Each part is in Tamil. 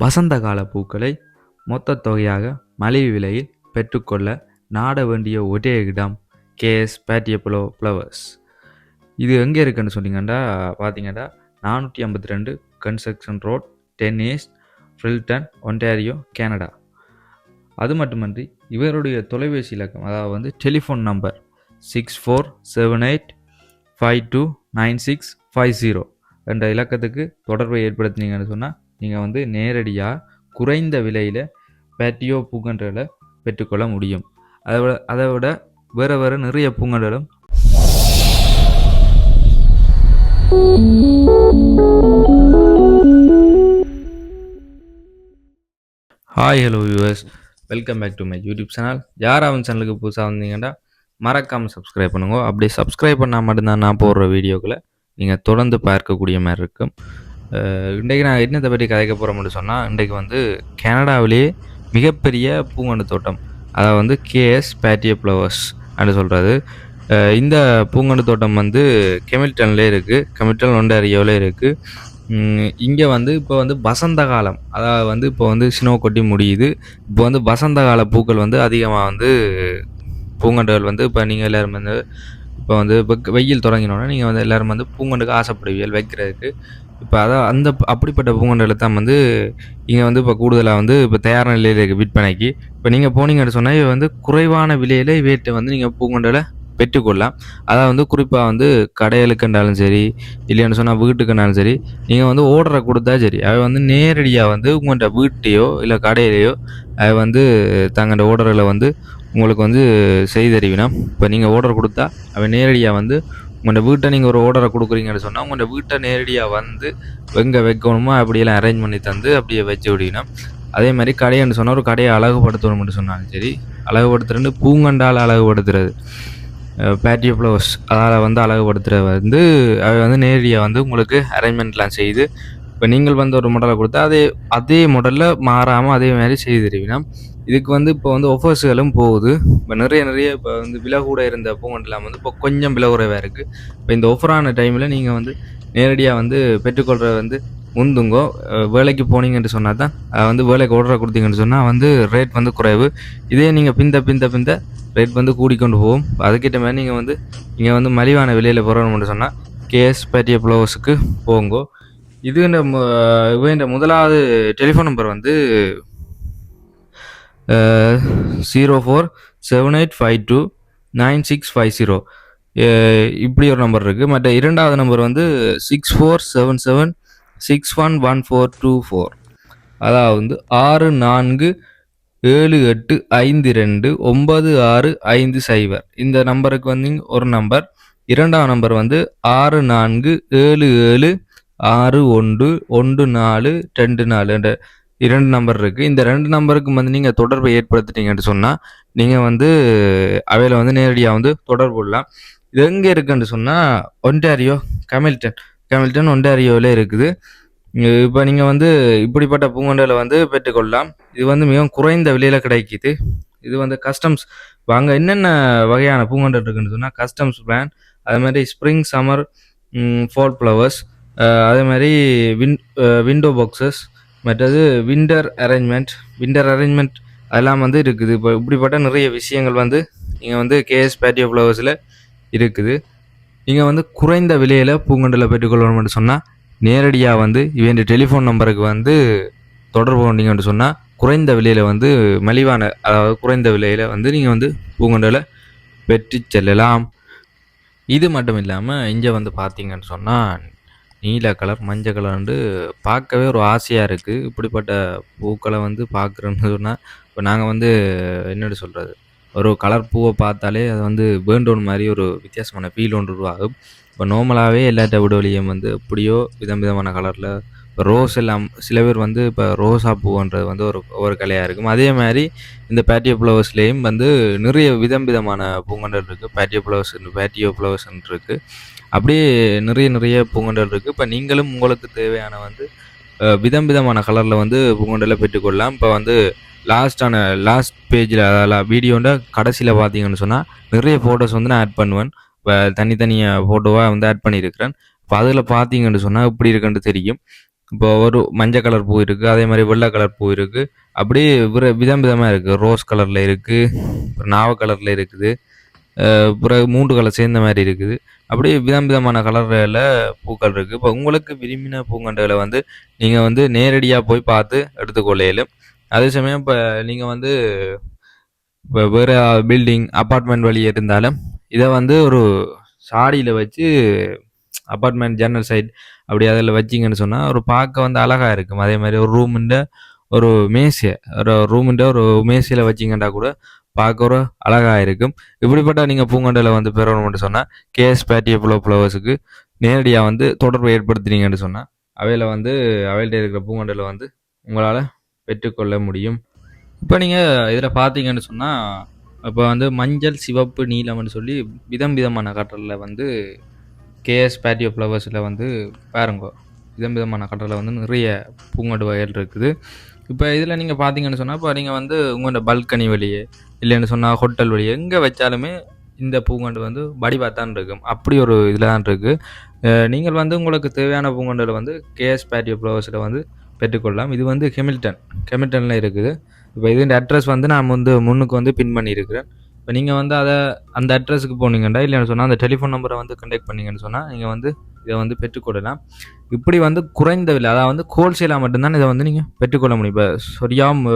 வசந்த கால பூக்களை மொத்த தொகையாக மலிவு விலையில் பெற்றுக்கொள்ள நாட வேண்டிய ஒரே இடம் கேஎஸ் பேட்டியப்பலோ ஃப்ளவர்ஸ். இது எங்கே இருக்குன்னு சொன்னீங்கன்னா பார்த்தீங்கன்னா நானூற்றி ஐம்பத்தி ரெண்டு construction road ten ace Filton Ontario Canada. அது மட்டுமன்றி இவருடைய தொலைபேசி இலக்கம் அதாவது வந்து telephone number six four seven eight five two nine six five zero. என்ற இலக்கத்துக்கு தொடர்பை ஏற்படுத்தினீங்கன்னு சொன்னால் நீங்கள் வந்து நேரடியாக குறைந்த விலையில் பேட்டியோ பூங்கன்றுகளை பெற்றுக்கொள்ள முடியும். அதை விட அதை விட வேறு வேறு நிறைய பூங்கன்றுகளும் hi hello viewers welcome back to my YouTube channel யார் அவன் சேனலுக்கு புதுசாக வந்தீங்கன்னா மறக்காமல் சப்ஸ்கிரைப் பண்ணுங்க. அப்படியே சப்ஸ்கிரைப் பண்ணால் மட்டும்தான் நான் போடுற வீடியோக்களை நீங்கள் தொடர்ந்து பார்க்கக்கூடிய மாதிரி இருக்கும் இன்றைக்கு நான் என்னத்தை பற்றி கதைக்க போகிறோம்னு சொன்னால் இன்றைக்கு வந்து கனடாவிலேயே மிகப்பெரிய பூங்கொண்டு தோட்டம் அதாவது வந்து கேஎஸ் பேட்டிய ஃப்ளவர்ஸ் அப்படின்னு சொல்கிறது இந்த பூங்கொண்டு தோட்டம் வந்து கெமில்டன்லேயே இருக்குது கெமில்டன் ஒன்டாரியோவில் இருக்குது இங்கே வந்து இப்போ வந்து வசந்த காலம் அதாவது வந்து இப்போ வந்து ஸ்னோ கொட்டி முடியுது. இப்போ வந்து வசந்த கால பூக்கள் வந்து அதிகமாக வந்து பூங்கண்டுகள் வந்து இப்போ நீங்கள் எல்லோரும் வந்து இப்போ வந்து வெயில் தொடங்கினோடனே நீங்கள் வந்து எல்லோரும் வந்து பூங்கொண்டுக்கு ஆசைப்படுவீர்கள் வைக்கிறதுக்கு. இப்போ அதான் அந்த அப்படிப்பட்ட பூங்கண்டுகளை தான் வந்து இங்கே வந்து இப்போ கூடுதலாக வந்து இப்போ தயார் நிலையில் இருக்குது விற்பனைக்கு. இப்போ நீங்கள் போனீங்கன்னு சொன்னால் இது வந்து குறைவான விலையில் இவையிட்ட வந்து நீங்கள் பூங்கொண்டலை பெற்றுக்கொள்ளலாம். அதாவது வந்து குறிப்பாக வந்து கடைகளுக்குண்டாலும் சரி இல்லைன்னு சொன்னால் வீட்டுக்குனாலும் சரி நீங்கள் வந்து ஓர்டரை கொடுத்தா சரி அவை வந்து நேரடியாக வந்து உங்கள்கிட்ட வீட்டையோ இல்லை கடையிலையோ அது வந்து தங்கள்கிட்ட ஓர்டரில் வந்து உங்களுக்கு வந்து செய்து இப்போ நீங்கள் ஆர்டர் கொடுத்தா அவன் நேரடியாக வந்து உங்களோட வீட்டை நீங்கள் ஒரு ஆர்டரை கொடுக்குறீங்கன்னு சொன்னால் உங்களோட வீட்டை நேரடியாக வந்து எங்கே வைக்கணுமோ அப்படியெல்லாம் அரேஞ்ச் பண்ணி தந்து அப்படியே வச்சு விடுவீங்கன்னா அதே மாதிரி கடைன்னு சொன்னால் ஒரு கடையை அழகுபடுத்தணும்னு சொன்னாலும் சரி அழகுபடுத்துறது பூங்கண்டால் அழகுபடுத்துறது. பேட்டி ஃப்ளவர்ஸ் அதால் வந்து அழகுபடுத்துகிற வந்து அவை வந்து நேரடியாக வந்து உங்களுக்கு அரேஞ்ச்மெண்ட்லாம் செய்து இப்போ நீங்கள் வந்து ஒரு மாடலை கொடுத்தா அதே அதே மாடலில் மாறாமல் அதே மாதிரி செய்து தருவீங்கன்னா இதுக்கு வந்து இப்போ வந்து ஒஃபர்ஸுகளும் போகுது. இப்போ நிறைய நிறைய இப்போ வந்து விலை கூட இருந்த பூங்கண்டெலாம் வந்து இப்போ கொஞ்சம் விலை குறைவாக இருக்குது இப்போ இந்த ஒஃபரான டைமில் நீங்கள் வந்து நேரடியாக வந்து பெற்றுக்கொள்கிற வந்து முந்துங்கோ வேலைக்கு போனீங்கன்னு சொன்னால் தான் வந்து வேலைக்கு ஓடுற கொடுத்தீங்கன்னு சொன்னால் வந்து ரேட் வந்து குறைவு. இதே நீங்கள் பிந்த பிந்த பிந்த ரேட் வந்து கூடிக்கொண்டு போகும். அதுக்கிட்ட மாதிரி நீங்கள் வந்து இங்கே வந்து மலிவான விலையில் போகிறோம்னு சொன்னால் கேஎஸ் பேட்டிய ப்ளவுஸுக்கு போங்கோ. இது இந்த முதலாவது டெலிஃபோன் நம்பர் வந்து zero four seven eight five two nine six five zero இப்படி ஒரு நம்பர் இருக்குது மற்ற இரண்டாவது நம்பர் வந்து six four seven seven six one one four two four அதாவது ஆறு நான்கு ஏழு எட்டு ஐந்து ரெண்டு ஒன்பது ஆறு ஐந்து சைபர் இந்த நம்பருக்கு வந்து ஒரு நம்பர் இரண்டாம் நம்பர் வந்து ஆறு நான்கு ஏழு ஏழு ஆறு ஒன்று ஒன்று நாலு ரெண்டு நாலு. என்ற இரண்டு நம்பர் இருக்குது இந்த ரெண்டு நம்பருக்கு வந்து நீங்கள் தொடர்பை ஏற்படுத்திட்டீங்கன்னு சொன்னால் நீங்கள் வந்து அவையில் வந்து நேரடியாக வந்து தொடர்பு கொள்ளலாம். இது எங்கே இருக்குன்னு சொன்னால் ஒன்டாரியோ கமில்டன் கமில்டன் ஒன்டாரியோவில் இருக்குது. இப்போ நீங்கள் வந்து இப்படிப்பட்ட பூங்கொண்டையில் வந்து பெற்றுக்கொள்ளலாம் இது வந்து மிகவும் குறைந்த விலையில் கிடைக்குது. இது வந்து கஸ்டம்ஸ் அங்கே என்னென்ன வகையான பூங்கொண்டை இருக்குன்னு சொன்னால் கஸ்டம்ஸ் பிளான் அதே மாதிரி ஸ்ப்ரிங் சம்மர் ஃபால் ஃப்ளவர்ஸ் அதே மாதிரி வின் விண்டோ பாக்ஸஸ் மற்றது விண்டர் அரேஞ்ச்மெண்ட் விண்டர் அரேஞ்ச்மெண்ட் அதெல்லாம் வந்து இருக்குது. இப்போ இப்படிப்பட்ட நிறைய விஷயங்கள் வந்து நீங்கள் வந்து கேஎஸ் பேட்டியோ ஃப்ளவர்ஸில் இருக்குது. நீங்கள் வந்து குறைந்த விலையில் பூங்கண்டில் பெற்றுக்கொள்ளணும்னு சொன்னால் நேரடியாக வந்து இவன் டெலிஃபோன் நம்பருக்கு வந்து தொடர்பு கொண்டீங்கன்னு சொன்னால் குறைந்த விலையில் வந்து மலிவான அதாவது குறைந்த விலையில் வந்து நீங்கள் வந்து பூங்கண்டில் பெற்று செல்லலாம். இது மட்டும் இல்லாமல் இங்கே வந்து பார்த்தீங்கன்னு சொன்னால் நீல கலர் மஞ்சள் கலர்ண்டு பார்க்கவே ஒரு ஆசையாக இருக்குது இப்படிப்பட்ட பூக்களை வந்து பார்க்குறோன்னு சொன்னால் இப்போ நாங்கள் வந்து என்னடி சொல்கிறது ஒரு கலர் பூவை பார்த்தாலே அது வந்து வேண்டோன் மாதிரி ஒரு வித்தியாசமான ஃபீல் ஒன்று உருவாகும். இப்போ நார்மலாகவே எல்லா விடுவலியும் வந்து எப்படியோ விதம் விதமான கலரில் இப்போ ரோஸ் எல்லாம் சில பேர் வந்து இப்போ ரோஸா பூன்றது வந்து ஒரு ஒரு கலையாக இருக்கும். அதே மாதிரி இந்த பேட்டியோ ஃப்ளவர்ஸ்லேயும் வந்து நிறைய விதம் விதமான பூங்கண்டல் இருக்குது பேட்டியோ ஃப்ளவர்ஸ் பேட்டியோ ஃப்ளவர்ஸ்ன்னு இருக்குது அப்படியே நிறைய நிறைய பூங்கண்டல் இருக்குது இப்போ நீங்களும் உங்களுக்கு தேவையான வந்து விதம் விதமான கலரில் வந்து பூங்கண்டலை பெற்றுக்கொள்ளலாம். இப்போ வந்து லாஸ்டான லாஸ்ட் பேஜில் அதாவது வீடியோண்ட கடைசியில் பார்த்தீங்கன்னு சொன்னால் நிறைய ஃபோட்டோஸ் வந்து நான் ஆட் பண்ணுவேன். இப்போ தனித்தனியாக ஃபோட்டோவாக வந்து ஆட் பண்ணியிருக்கிறேன். இப்போ அதில் பார்த்தீங்கன்னு சொன்னால் இப்படி இருக்குன்னு தெரியும். இப்போ ஒரு மஞ்சள் கலர் பூ இருக்குது அதே மாதிரி வெள்ளை கலர் பூ இருக்குது அப்படியே விதம் விதமாக இருக்குது ரோஸ் கலரில் இருக்குது நாவ கலரில் இருக்குது. பிறகு மூன்று கலர் சேர்ந்த மாதிரி இருக்குது. அப்படியே விதம் விதமான கலரில் பூக்கள் இருக்குது இப்போ உங்களுக்கு விரும்பின பூங்கண்டுகளை வந்து நீங்கள் வந்து நேரடியாக போய் பார்த்து எடுத்துக்கொள்ளையிலும். அதே சமயம் இப்போ நீங்கள் வந்து இப்போ வேறு பில்டிங் அப்பார்ட்மெண்ட் வழி இருந்தாலும் இதை வந்து ஒரு சாடியில் வச்சு அப்பார்ட்மெண்ட் ஜன்னல் சைட் அப்படி அதில் வச்சிங்கன்னு சொன்னால் ஒரு பார்க்க வந்து அழகாக இருக்கும். அதே மாதிரி ஒரு ரூமுண்ட ஒரு மேசை ஒரு ரூமுண்ட ஒரு மேசையில் வச்சிங்கன்னா கூட பார்க்க ஒரு அழகாக இருக்கும். இப்படிப்பட்ட நீங்கள் பூங்கொண்டையில் வந்து பெறணும்னு சொன்னால் கேஎஸ் பேட்டிய ஃப்ளோ ஃப்ளவர்ஸுக்கு நேரடியாக வந்து தொடர்பு ஏற்படுத்தினீங்கன்னு சொன்னால் அவையில் வந்து அவையில்ட்ட இருக்கிற பூங்கொண்டையில் வந்து உங்களால் பெற்றுக்கொள்ள முடியும். இப்போ நீங்கள் இதில் பார்த்தீங்கன்னு சொன்னால் இப்போ வந்து மஞ்சள் சிவப்பு நீலம்னு சொல்லி விதம் விதமான கட்டலில் வந்து கேஎஸ் பேட்டியோ ஃப்ளவர்ஸில் வந்து பாருங்க விதம் விதமான கட்டரில் வந்து நிறைய பூங்கொண்டு வகைகள் இருக்குது. இப்போ இதில் நீங்கள் பார்த்தீங்கன்னு சொன்னால் இப்போ நீங்கள் வந்து உங்களோட பல்கனி வழியே இல்லைன்னு சொன்னால் ஹோட்டல் வழியே எங்கே வச்சாலுமே இந்த பூங்கொண்டு வந்து வடிவாக தான் இருக்கும். அப்படி ஒரு இதில் தான் இருக்குது நீங்கள் வந்து உங்களுக்கு தேவையான பூங்கொண்டில் வந்து கேஎஸ் பேட்டியோ ஃப்ளவர்ஸில் வந்து பெற்றுக்கொள்ளலாம். இது வந்து ஹெமில்டன் ஹெமில்டனில் இருக்குது. இப்போ இதுன்ற அட்ரஸ் வந்து நான் வந்து முன்னுக்கு வந்து பின் பண்ணியிருக்கிறேன். இப்போ நீங்கள் வந்து அதை அந்த அட்ரஸுக்கு போனீங்கண்டா? இல்லைன்னு சொன்னால் அந்த டெலிஃபோன் நம்பரை வந்து கண்டெக்ட் பண்ணீங்கன்னு சொன்னால் நீங்கள் வந்து இதை வந்து பெற்றுக்கொள்ளலாம் இப்படி வந்து குறைந்த விலை அதாவது வந்து ஹோல்சேலாக மட்டும்தான் இதை வந்து நீங்கள் பெற்றுக்கொள்ள முடியும். இப்போ சரியாக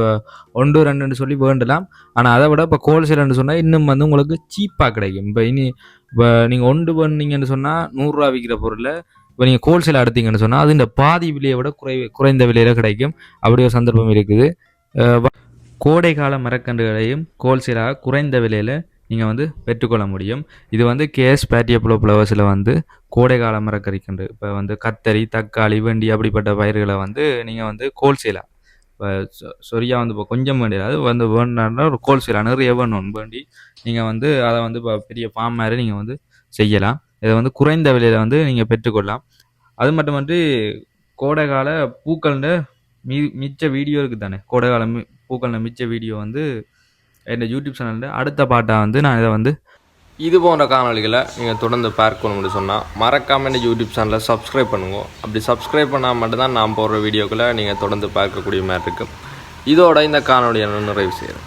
ஒன்று ரெண்டுன்னு சொல்லி வேண்டலாம். ஆனால் அதை விட இப்போ ஹோல்சேல்னு சொன்னால் இன்னும் வந்து உங்களுக்கு சீப்பாக கிடைக்கும். இப்போ இனி இப்போ நீங்கள் ஒன்று பண்ணீங்கன்னு சொன்னால் நூறுரூவா விற்கிற பொருளை இப்போ நீங்கள் ஹோல்சேல் எடுத்தீங்கன்னு சொன்னால் அது இந்த பாதி விலையை விட குறை குறைந்த விலையில் கிடைக்கும். அப்படி ஒரு சந்தர்ப்பம் இருக்குது. அஹ் கோடைக்கால மரக்கன்றுகளையும் ஹோல்சேலாக குறைந்த விலையில் நீங்கள் வந்து பெற்றுக்கொள்ள முடியும். இது வந்து கேஎஸ் பேட்டியப்புலோ ஃப்ளவர்ஸில் வந்து கோடைக்கால மரக்கறிக்கன்று. இப்போ வந்து கத்தரி தக்காளி வெண்டி அப்படிப்பட்ட பயிர்களை வந்து நீங்கள் வந்து ஹோல்சேலாக இப்போ சொரியா வந்து இப்போ கொஞ்சம் வேண்டியது அது வந்து வேணுன்னா ஒரு ஹோல்சேலாக நிறைய வேணும் வேண்டி நீங்கள் வந்து அதை வந்து இப்போ பெரிய ஃபார்ம் மாதிரி நீங்கள் வந்து செய்யலாம். இதை வந்து குறைந்த விலையில் வந்து நீங்கள் பெற்றுக்கொள்ளலாம். அது மட்டுமன்றி கோடைகால பூக்கள்ன்ற மீ மிச்ச வீடியோ இருக்குது தானே கோடைகால பூக்களில் மிச்ச வீடியோ வந்து என்னோட யூடியூப் சேனலில் அடுத்த பாட்டாக வந்து நான் இதை வந்து இது போன்ற காணொளிகளை நீங்கள் தொடர்ந்து பார்க்கணும்னு சொன்னால் மறக்காமல் இந்த யூடியூப் சேனலை சப்ஸ்கிரைப் பண்ணுங்க. அப்படி சப்ஸ்கிரைப் பண்ணால் மட்டும்தான் நான் போடுற வீடியோக்களை நீங்கள் தொடர்ந்து பார்க்கக்கூடிய மாதிரி இருக்கும். இதோட இந்த காணொளியை நான் நிறைவு செய்கிறேன்